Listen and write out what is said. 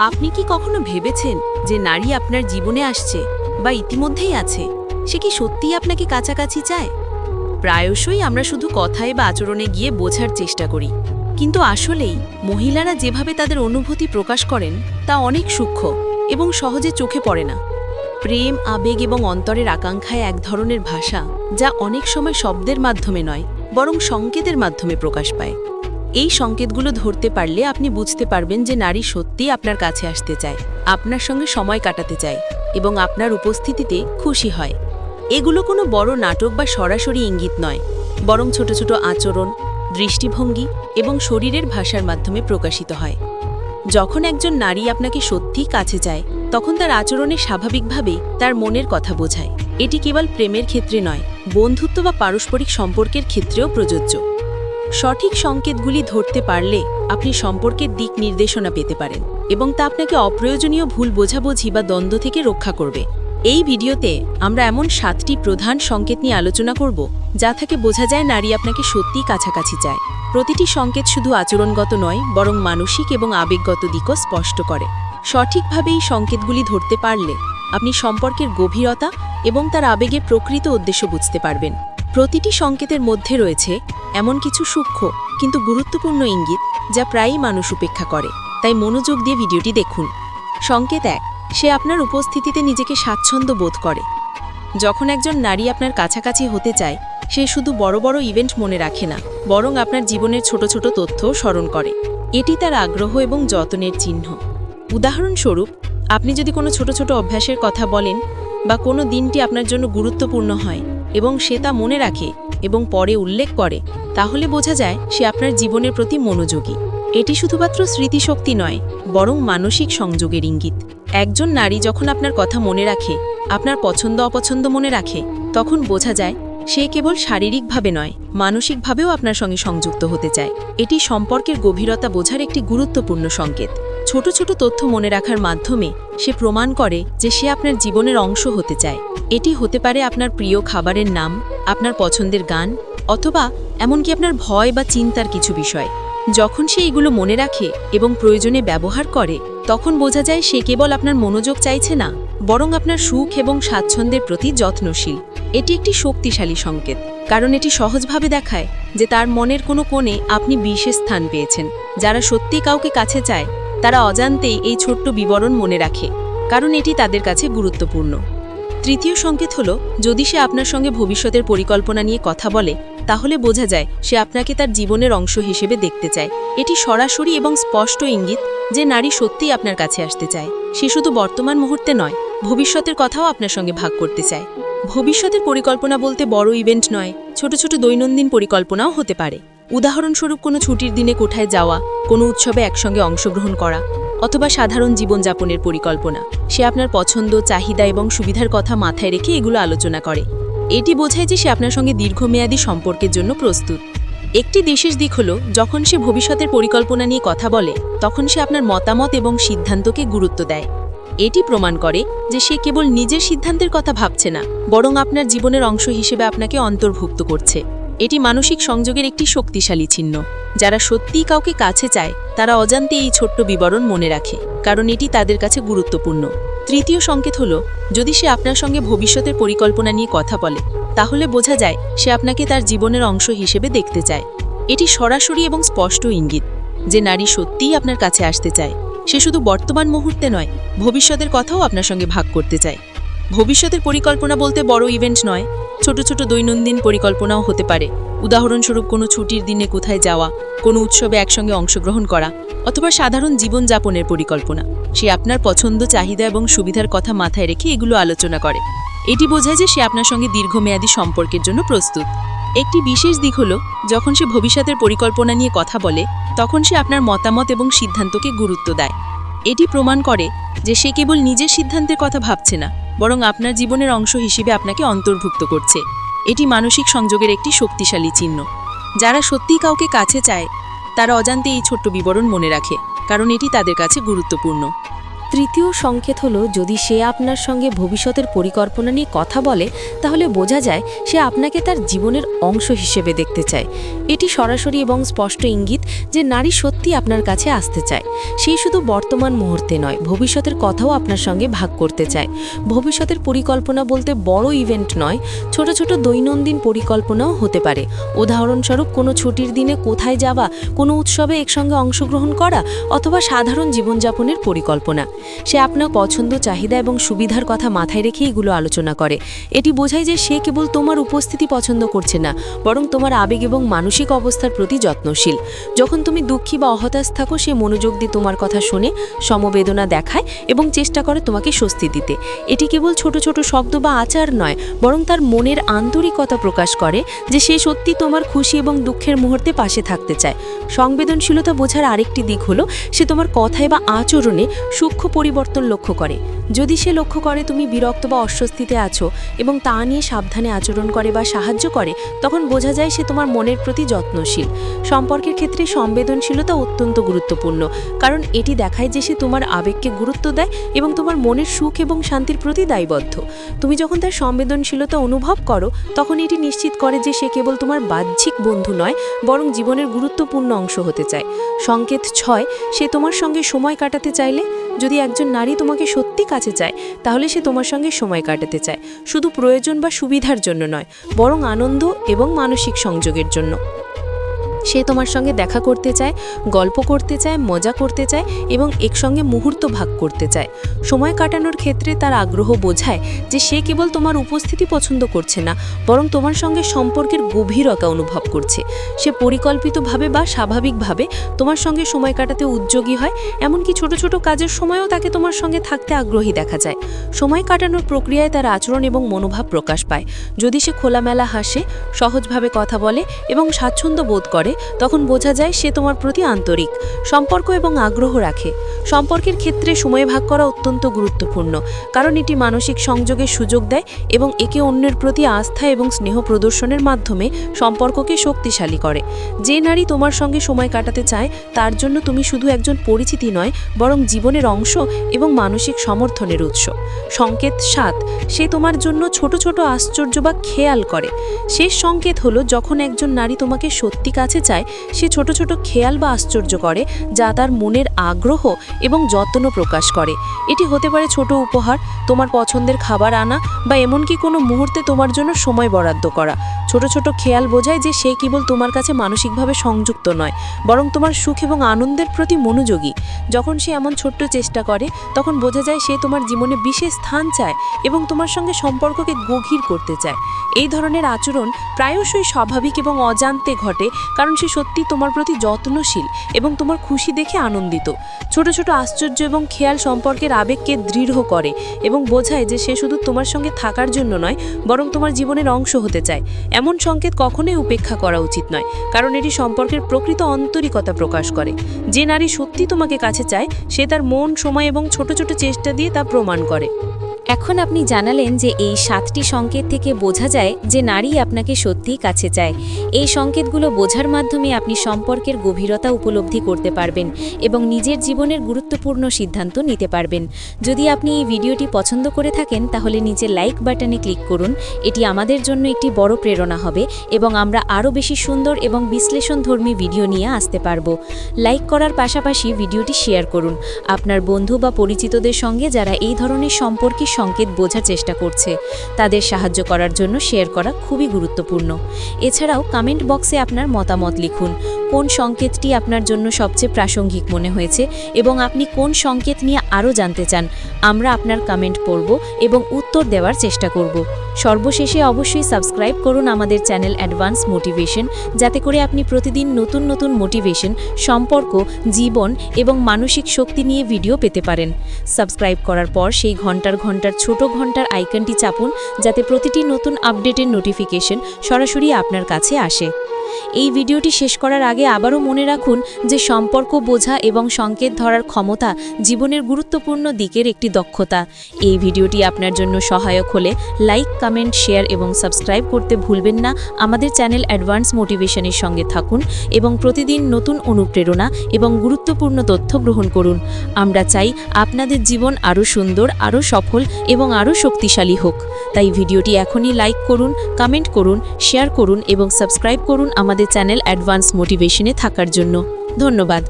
আপনি কি কখনো ভেবেছেন যে নারী আপনার জীবনে আসছে বা ইতিমধ্যেই আছে? সে কি সত্যিই আপনাকে কাছাকাছি চায়? প্রায়শই আমরা শুধু কথায় বা আচরণে গিয়ে বোঝার চেষ্টা করি। কিন্তু আসলেই মহিলারা যেভাবে তাদের অনুভূতি প্রকাশ করেন, তা অনেক সূক্ষ্ম এবং সহজে চোখে পড়ে না। প্রেম, আবেগ এবং অন্তরের আকাঙ্ক্ষায় এক ধরনের ভাষা যা অনেক সময় শব্দের মাধ্যমে নয়, বরং সংকেতের মাধ্যমে প্রকাশ পায়। এই সংকেতগুলো ধরতে পারলে আপনি বুঝতে পারবেন যে নারী সত্যিই আপনার কাছে আসতে চায়, আপনার সঙ্গে সময় কাটাতে চায় এবং আপনার উপস্থিতিতে খুশি হয়। এগুলো কোনো বড় নাটক বা সরাসরি ইঙ্গিত নয়, বরং ছোট ছোট আচরণ, দৃষ্টিভঙ্গি এবং শরীরের ভাষার মাধ্যমে প্রকাশিত হয়। যখন একজন নারী আপনাকে সত্যিই কাছে চায়, তখন তার আচরণে স্বাভাবিকভাবেই তার মনের কথা বোঝায়। এটি কেবল প্রেমের ক্ষেত্রে নয়, বন্ধুত্ব বা পারস্পরিক সম্পর্কের ক্ষেত্রেও প্রযোজ্য। সঠিক সংকেতগুলি ধরতে পারলে আপনি সম্পর্কের দিক নির্দেশনা পেতে পারেন এবং তা আপনাকে অপ্রয়োজনীয় ভুল বোঝাবুঝি বা দ্বন্দ্ব থেকে রক্ষা করবে। এই ভিডিওতে আমরা এমন সাতটি প্রধান সংকেত নিয়ে আলোচনা করব যা থেকে বোঝা যায় নারী আপনাকে সত্যিই কাছাকাছি চায়। প্রতিটি সংকেত শুধু আচরণগত নয়, বরং মানসিক এবং আবেগগত দিকও স্পষ্ট করে। সঠিকভাবে এই সংকেতগুলি ধরতে পারলে আপনি সম্পর্কের গভীরতা এবং তার আবেগের প্রকৃত উদ্দেশ্য বুঝতে পারবেন। প্রতিটি সংকেতের মধ্যে রয়েছে এমন কিছু সূক্ষ্ম কিন্তু গুরুত্বপূর্ণ ইঙ্গিত যা প্রায়ই মানুষ উপেক্ষা করে। তাই মনোযোগ দিয়ে ভিডিওটি দেখুন। সংকেত এক, সে আপনার উপস্থিতিতে নিজেকে স্বাচ্ছন্দ্য বোধ করে। যখন একজন নারী আপনার কাছাকাছি হতে চায়, সে শুধু বড় বড় ইভেন্ট মনে রাখে না, বরং আপনার জীবনের ছোট ছোট তথ্যও স্মরণ করে। এটি তার আগ্রহ এবং যত্নের চিহ্ন। উদাহরণস্বরূপ, আপনি যদি কোনো ছোট ছোট অভ্যাসের কথা বলেন বা কোনো দিনটি আপনার জন্য গুরুত্বপূর্ণ হয় এবং সে তা মনে রাখে এবং পরে উল্লেখ করে, তাহলে বোঝা যায় সে আপনার জীবনের প্রতি মনোযোগী। এটি শুধুমাত্র স্মৃতিশক্তি নয়, বরং মানসিক সংযোগের ইঙ্গিত। একজন নারী যখন আপনার কথা মনে রাখে, আপনার পছন্দ অপছন্দ মনে রাখে, তখন বোঝা যায় সে কেবল শারীরিকভাবে নয়, মানসিকভাবেও আপনার সঙ্গে সংযুক্ত হতে চায়। এটি সম্পর্কের গভীরতা বোঝার একটি গুরুত্বপূর্ণ সংকেত। ছোট ছোট তথ্য মনে রাখার মাধ্যমে সে প্রমাণ করে যে সে আপনার জীবনের অংশ হতে চায়। এটি হতে পারে আপনার প্রিয় খাবারের নাম, আপনার পছন্দের গান, অথবা এমনকি আপনার ভয় বা চিন্তার কিছু বিষয়। যখন সে এগুলো মনে রাখে এবং প্রয়োজনে ব্যবহার করে, তখন বোঝা যায় সে কেবল আপনার মনোযোগ চাইছে না। বরং আপনার সুখ এবং স্বাচ্ছন্দ্যের প্রতি যত্নশীল। এটি একটি শক্তিশালী সংকেত, কারণ এটি সহজভাবে দেখায় যে তার মনের কোনো কোণে আপনি বিশেষ স্থান পেয়েছেন। যারা সত্যি কাউকে কাছে চায়, তারা অজান্তেই এই ছোট্ট বিবরণ মনে রাখে, কারণ এটি তাদের কাছে গুরুত্বপূর্ণ। তৃতীয় সংকেত হল, যদি সে আপনার সঙ্গে ভবিষ্যতের পরিকল্পনা নিয়ে কথা বলে, তাহলে বোঝা যায় সে আপনাকে তার জীবনের অংশ হিসেবে দেখতে চায়। এটি সরাসরি এবং স্পষ্ট ইঙ্গিত যে নারী সত্যিই আপনার কাছে আসতে চায়। সে শুধু বর্তমান মুহূর্তে নয়, ভবিষ্যতের কথাও আপনার সঙ্গে ভাগ করতে চায়। ভবিষ্যতের পরিকল্পনা বলতে বড় ইভেন্ট নয়, ছোট ছোট দৈনন্দিন পরিকল্পনাও হতে পারে। উদাহরণস্বরূপ কোনো ছুটির দিনে কোথায় যাওয়া, কোনো উৎসবে একসঙ্গে অংশগ্রহণ করা অথবা সাধারণ জীবনযাপনের পরিকল্পনা। সে আপনার পছন্দ, চাহিদা এবং সুবিধার কথা মাথায় রেখে এগুলো আলোচনা করে। এটি বোঝায় যে সে আপনার সঙ্গে দীর্ঘমেয়াদী সম্পর্কের জন্য প্রস্তুত। একটি বিশেষ দিক হল, যখন সে ভবিষ্যতের পরিকল্পনা নিয়ে কথা বলে, তখন সে আপনার মতামত এবং সিদ্ধান্তকে গুরুত্ব দেয়। এটি প্রমাণ করে যে সে কেবল নিজের সিদ্ধান্তের কথা ভাবছে না, বরং আপনার জীবনের অংশ হিসেবে আপনাকে অন্তর্ভুক্ত করছে। এটি মানসিক সংযোগের একটি শক্তিশালী চিহ্ন। যারা সত্যিই কাউকে কাছে চায়, তারা অজান্তে এই ছোট্ট বিবরণ মনে রাখে, কারণ এটি তাদের কাছে গুরুত্বপূর্ণ। তৃতীয় সংকেত হল, যদি সে আপনার সঙ্গে ভবিষ্যতের পরিকল্পনা নিয়ে কথা বলে, তাহলে বোঝা যায় সে আপনাকে তার জীবনের অংশ হিসেবে দেখতে চায়। এটি সরাসরি এবং স্পষ্ট ইঙ্গিত যে নারী সত্যিই আপনার কাছে আসতে চায়। সে শুধু বর্তমান মুহূর্তে নয়, ভবিষ্যতের কথাও আপনার সঙ্গে ভাগ করতে চায়। ভবিষ্যতের পরিকল্পনা বলতে বড় ইভেন্ট নয়, ছোট ছোট দৈনন্দিন পরিকল্পনাও হতে পারে। উদাহরণস্বরূপ কোনো ছুটির দিনে কোথায় যাওয়া, কোনো উৎসবে একসঙ্গে অংশগ্রহণ করা, অথবা সাধারণ জীবনযাপনের পরিকল্পনা। সে আপনার পছন্দ, চাহিদা এবং সুবিধার কথা মাথায় রেখে এগুলো আলোচনা করে। এটি বোঝায় যে সে আপনার সঙ্গে দীর্ঘমেয়াদী সম্পর্কের জন্য প্রস্তুত। একটি বিশেষ দিক হল, যখন সে ভবিষ্যতের পরিকল্পনা নিয়ে কথা বলে, তখন সে আপনার মতামত এবং সিদ্ধান্তকে গুরুত্ব দেয়। এটি প্রমাণ করে যে সে কেবল নিজের সিদ্ধান্তের কথা ভাবছে না, বরং আপনার জীবনের অংশ হিসেবে আপনাকে অন্তর্ভুক্ত করছে। এটি মানসিক সংযোগের একটি শক্তিশালী চিহ্ন। যারা সত্যিই কাউকে কাছে চায়, তারা অজান্তে এই ছোট্ট বিবরণ মনে রাখে, কারণ এটি তাদের কাছে গুরুত্বপূর্ণ। তৃতীয় সংকেত হলো, যদি সে আপনার সঙ্গে ভবিষ্যতের পরিকল্পনা নিয়ে কথা বলে, তাহলে বোঝা যায় সে আপনাকে তার জীবনের অংশ হিসেবে দেখতে চায়। এটি সরাসরি এবং স্পষ্ট ইঙ্গিত যে নারী সত্যি আপনার কাছে আসতে চায়। সেই শুধু বর্তমান মুহূর্তে নয়, ভবিষ্যতের কথাও আপনার সঙ্গে ভাগ করতে চায়। ভবিষ্যতের পরিকল্পনা বলতে বড় ইভেন্ট নয়, ছোট ছোট দৈনন্দিন পরিকল্পনাও হতে পারে। উদাহরণস্বরূপ, কোনো ছুটির দিনে কোথায় যাওয়া, কোনো উৎসবে একসঙ্গে অংশগ্রহণ করা, অথবা সাধারণ জীবনযাপনের পরিকল্পনা। সে আপনার পছন্দ, চাহিদা এবং সুবিধার কথা মাথায় রেখে এগুলো আলোচনা করে। এটি বোঝায় যে সে কেবল তোমার উপস্থিতি পছন্দ করছে না, বরং তোমার আবেগ এবং মানসিক অবস্থার প্রতি যত্নশীল। যখন তুমি দুঃখী বা অহতাশ থাকো, সে মনোযোগ দিয়ে তোমার কথা শুনে, সমবেদনা দেখায় এবং চেষ্টা করে তোমাকে স্বস্তি দিতে। এটি কেবল ছোট ছোট শব্দ বা আচার নয়, বরং তার মনের আন্তরিকতা প্রকাশ করে যে সে সত্যি তোমার খুশি এবং দুঃখের মুহূর্তে পাশে থাকতে চায়। সংবেদনশীলতা বোঝার আরেকটি দিক হলো, সে তোমার কথায় বা আচরণে সূক্ষ্ম পরিবর্তন লক্ষ্য করে। যদি সে লক্ষ্য করে তুমি বিরক্ত বা অস্বস্তিতে আছো এবং তা নিয়ে সাবধানে আচরণ করে বা সাহায্য করে, তখন বোঝা যায় সে তোমার মনের প্রতি যত্নশীল। সম্পর্কের ক্ষেত্রে সংবেদনশীলতা অত্যন্ত গুরুত্বপূর্ণ, কারণ এটি দেখায় যে সে তোমার আবেগকে গুরুত্ব দেয় এবং তোমার মনের সুখ এবং শান্তির প্রতি দায়বদ্ধ। তুমি যখন তার সংবেদনশীলতা অনুভব করো, তখন এটি নিশ্চিত করে যে সে কেবল তোমার বাহ্যিক বন্ধু নয়, বরং জীবনের গুরুত্বপূর্ণ অংশ হতে চায়। সংকেত ছয়, সে তোমার সঙ্গে সময় কাটাতে চাইলে, যদি একজন নারী তোমাকে সত্যি কাছে চায়, তাহলে সে তোমার সঙ্গে সময় কাটাতে চায়। শুধু প্রয়োজন বা সুবিধার জন্য নয়, বরং আনন্দ এবং মানসিক সংযোগের জন্য। সে তোমার সঙ্গে দেখা করতে চায়, গল্প করতে চায়, মজা করতে চায় এবং একসঙ্গে মুহূর্ত ভাগ করতে চায়। সময় কাটানোর ক্ষেত্রে তার আগ্রহ বোঝায় যে সে কেবল তোমার উপস্থিতি পছন্দ করছে না, বরং তোমার সঙ্গে সম্পর্কের গভীরতা অনুভব করছে। সে পরিকল্পিতভাবে বা স্বাভাবিকভাবে তোমার সঙ্গে সময় কাটাতে উদ্যোগী হয়, এমনকি ছোট ছোট কাজের সময়ও তাকে তোমার সঙ্গে থাকতে আগ্রহী দেখা যায়। সময় কাটানোর প্রক্রিয়ায় তার আচরণ এবং মনোভাব প্রকাশ পায়। যদি সে খোলামেলা হাসে, সহজভাবে কথা বলে এবং স্বাচ্ছন্দ্য বোধ করে তখন বোঝা যায় সে তোমার প্রতি আন্তরিক, সম্পর্ক এবং আগ্রহ রাখে। সম্পর্কের ক্ষেত্রে সময় ভাগ করা অত্যন্ত গুরুত্বপূর্ণ, কারণ এটি মানসিক সংযোগের সুযোগ দেয় এবং একে অন্যের প্রতি আস্থা এবং স্নেহ প্রদর্শনের মাধ্যমে সম্পর্ককে শক্তিশালী করে। যে নারী তোমার সঙ্গে সময় কাটাতে চায়, তার জন্য তুমি শুধু একজন পরিচিতি নয়, বরং জীবনের অংশ এবং মানসিক সমর্থনের উৎস। সংকেত সাত, সে তোমার জন্য ছোট ছোট আশ্চর্য বা খেয়াল করে। শেষ সংকেত হলো যখন একজন নারী তোমাকে সত্যি কাছে চায় সে ছোট ছোট খেয়াল বা আশ্চর্য করে, যা তার মনের আগ্রহ এবং যত্ন প্রকাশ করে। এটি হতে পারে ছোট উপহার, তোমার পছন্দের খাবার আনা বা এমনকি কোনো মুহূর্তে তোমার জন্য সময় বরাদ্দ করা। ছোট ছোট খেয়াল বোঝায় যে সে কেবল তোমার কাছে মানসিকভাবে সংযুক্ত নয়, বরং তোমার সুখ এবং আনন্দের প্রতি মনোযোগী। যখন সে এমন ছোট্ট চেষ্টা করে, তখন বোঝা যায় সে তোমার জীবনে বিশেষ স্থান চায় এবং তোমার সঙ্গে সম্পর্ককে গভীর করতে চায়। এই ধরনের আচরণ প্রায়শই স্বাভাবিক এবং অজান্তে ঘটে, কারণ সে সত্যি তোমার প্রতি যত্নশীল এবং তোমার খুশি দেখে আনন্দিত। ছোট ছোট আশ্চর্য এবং খেয়াল সম্পর্কের আবেগকে দৃঢ় করে এবং বোঝায় যে সে শুধু তোমার সঙ্গে থাকার জন্য নয়, বরং তোমার জীবনের অংশ হতে চায়। এমন সংকেত কখনোই উপেক্ষা করা উচিত নয়, কারণ এটি সম্পর্কের প্রকৃত আন্তরিকতা প্রকাশ করে। যে নারী সত্যি তোমাকে কাছে চায়, সে তার মন, সময় এবং ছোট ছোট চেষ্টা দিয়ে তা প্রমাণ করে। এখন আপনি জানালেন যে এই সাতটি সংকেত থেকে বোঝা যায় যে নারী আপনাকে সত্যিই কাছে চায়। এই সংকেতগুলো বোঝার মাধ্যমে আপনি সম্পর্কের গভীরতা উপলব্ধি করতে পারবেন এবং নিজের জীবনের গুরুত্বপূর্ণ সিদ্ধান্ত নিতে পারবেন। যদি আপনি এই ভিডিওটি পছন্দ করে থাকেন, তাহলে নিচে লাইক বাটনে ক্লিক করুন। এটি আমাদের জন্য একটি বড় প্রেরণা হবে এবং আমরা আরও বেশি সুন্দর এবং বিশ্লেষণধর্মী ভিডিও নিয়ে আসতে পারব। লাইক করার পাশাপাশি ভিডিওটি শেয়ার করুন। আপনার বন্ধু বা পরিচিতদের সঙ্গে যারা এই ধরনের সম্পর্কের সংকেত বোঝার চেষ্টা করছে। তাদের সাহায্য করার জন্য শেয়ার করা খুবই গুরুত্বপূর্ণ। এছাড়াও কমেন্ট বক্সে আপনার মতামত লিখুন। কোন সংকেতটি আপনার জন্য সবচেয়ে প্রাসঙ্গিক মনে হয়েছে এবং আপনি কোন সংকেত নিয়ে আরও জানতে চান, আমরা আপনার কমেন্ট পড়ব এবং উত্তর দেওয়ার চেষ্টা করব। সর্বশেষে অবশ্যই সাবস্ক্রাইব করুন আমাদের চ্যানেল অ্যাডভান্স মোটিভেশন যাতে করে আপনি প্রতিদিন নতুন নতুন মোটিভেশন সম্পর্ক, জীবন এবং মানসিক শক্তি নিয়ে ভিডিও পেতে পারেন। সাবস্ক্রাইব করার পর সেই ঘণ্টার ঘণ্টার ছোট ঘণ্টার আইকনটি চাপুন, যাতে প্রতিটি নতুন আপডেটের নোটিফিকেশন সরাসরি আপনার কাছে আসে। এই ভিডিওটি শেষ করার আগে আবারও মনে রাখুন যে সম্পর্ক বোঝা এবং সংকেত ধরার ক্ষমতা জীবনের গুরুত্বপূর্ণ দিকের একটি দক্ষতা। এই ভিডিওটি আপনার জন্য সহায়ক হলে লাইক, কমেন্ট, শেয়ার এবং সাবস্ক্রাইব করতে ভুলবেন না। আমাদের চ্যানেল অ্যাডভান্স মোটিভেশনের সঙ্গে থাকুন এবং প্রতিদিন নতুন অনুপ্রেরণা এবং গুরুত্বপূর্ণ তথ্য গ্রহণ করুন। আমরা চাই আপনাদের জীবন আরও সুন্দর, আরও সফল এবং আরও শক্তিশালী হোক। তাই ভিডিওটি এখনই লাইক করুন, কমেন্ট করুন, শেয়ার করুন এবং সাবস্ক্রাইব করুন আমাদের চ্যানেল অ্যাডভান্স মোটিভেশনে থাকার জন্য। ধন্যবাদ।